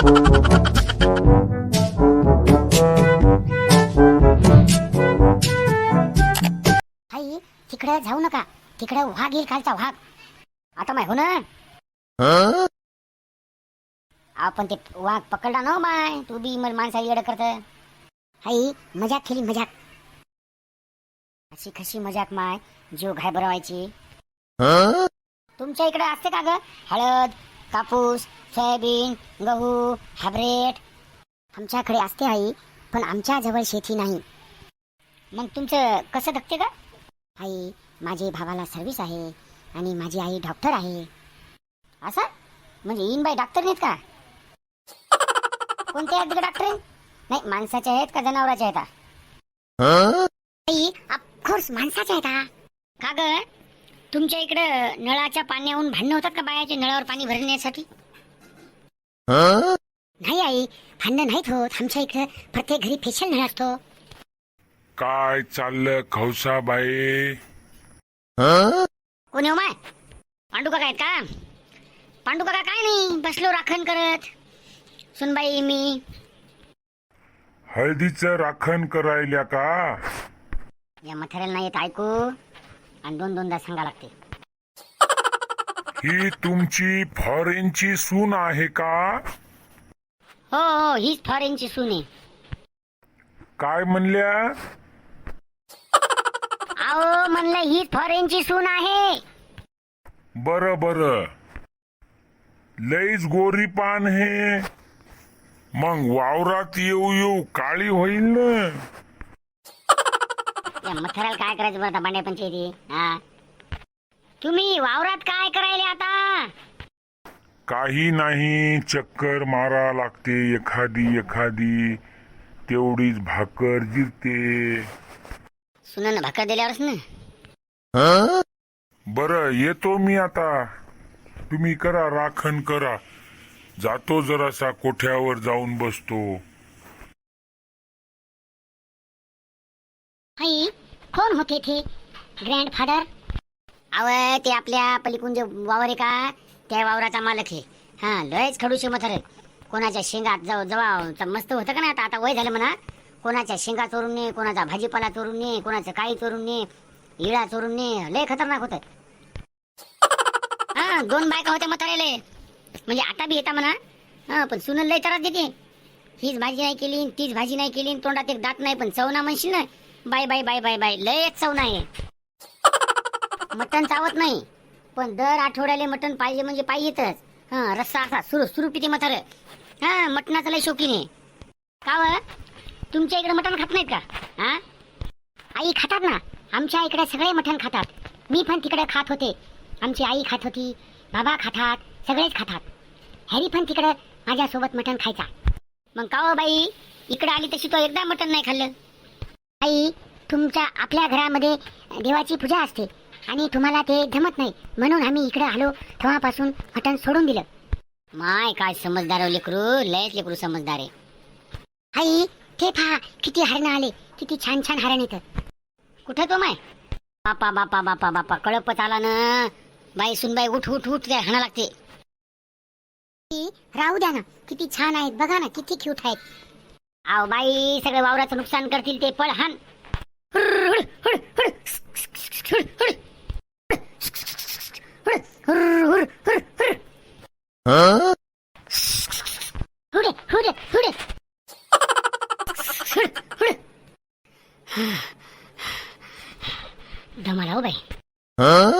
आई तिकडे जाऊ नका. तिकडे वाघ येईल खालचा वाघ आता माय हो ना आपण ते वाघ पकडला ना हो माय. तू बी माणसा येड करत. आई मजाक केली मजाक. अशी कशी मजाक माय. जीव घाय बरवायची. तुमच्या इकडे असते का ग? हळद कापूस सोयाबीन गहू हायब्रेड. आमच्याकडे असते आई पण आमच्या जवळ शेती नाही. मग तुमचं कसं धकते का आई माझे भावाला सर्व्हिस आहे आणि माझी आई डॉक्टर आहे. असं? म्हणजे इन बाई डॉक्टर नाहीत का? कोणते आहेत डॉक्टर नाही माणसाचे आहेत का जनावराचे आहेत? आई ऑफकोर्स माणसाचे आहेत. का ग? तुमच्या इकडं नळाच्या पाण्याहून भांडणं होतात का बायाच्या नळावर पाणी भरण्यासाठी? नाही आई भांडणं नाहीत होत. आमच्या इकडं प्रत्येक घरी फेशियल नळ असतो. काय चाललं खवसाबाई कोणी हो माय पांडू काका आहेत का? पांडू काका काय नाही? बसलो राखण करत. सुनबाई मी. हळदीचं राखण करायल्या का? या मथऱ्याला नाही येत ऐकू. आणि दोन दोनदा सांगा लागते. ही तुमची फॉरेनची सून आहे का? हो हो हीच फॉरेनची सून आहे. काय म्हणल्या? अहो म्हणलं हीच फॉरेनची सून आहे. बर बर. लईच गोरी पान हे. मग वावरात येऊ येऊ काळी होईल ना? काय करायचं बरं पंचायती? हा? तुम्ही वावरात काय करायले आता? काही नाही चक्कर मारा लागते एखादी एखादी. तेवढीच भाकर जिरते. सुनानं भाकर दिल्यावरच ना? बर येतो मी आता. तुम्ही करा राखण करा. जातो जरासा कोठ्यावर जाऊन बसतो. आई कोण होते ते? ग्रँडफादर अव ते आपल्या पलीकडून जे वावर आहे का त्या वावराचा मालक आहे. हा लयच खडूशे मथर कोणाच्या शेंगात जाऊ जवा मस्त होतं का ना आता? आता वय झालं म्हणा. कोणाच्या शेंगा चोरून ने कोणाचा भाजीपाला चोरून ने कोणाचं काही चोरून ने इळा चोरून ने लय खतरनाक होत. हा दोन बायका होत्या म्हाताऱ्याले म्हणजे आता बी येता म्हणा. हा पण सुनल लय त्रास देते. हीच भाजी नाही केली तीच भाजी नाही केली तोंडात एक दात नाही पण चवना म्हणशील ना. Bye bye bye bye bye. लयच चव नाही. मटण चावत नाही. पण दर आठवड्याला मटण पाहिजे म्हणजे पाहिजेतच. हा रस्सा असा. सुरू सुरू पिते म्हातार हा मटणाचं लय शौकीन आहे. का व? तुमच्या इकडे मटण खात नाहीत का? हा आई खातात ना? आमच्या इकडे सगळे मटण खातात. मी पण तिकडे खात होते. आमची आई खात होती. बाबा खातात. सगळेच खातात. हॅरी पण तिकडे माझ्यासोबत मटण खायचा. मग का हो बाई? इकडे आली तशी तो एकदा मटण नाही खाल्लं. आई तुमच्या आपल्या घरामध्ये देवाची पूजा असते आणि तुम्हाला ते जमत नाही. म्हणून आम्ही इकडे आलो तेव्हापासून मटण सोडून दिलं. माय काय समजदार हो लेकरू लयच लेकरू समजदार आहे. आई ते पहा किती हरण आले किती छान छान हरण येतं. कुठं तो माय? बापा बापा बापा बापा कळपत आला ना. बाई सुनबाई उठ उठ उठ ते हाणा लागते. राहू द्या ना किती छान आहेत बघा ना किती क्यूट आहेत. आव बाई सगळं वावराचं नुकसान करतील ते पळ हान दमाला हो बाई.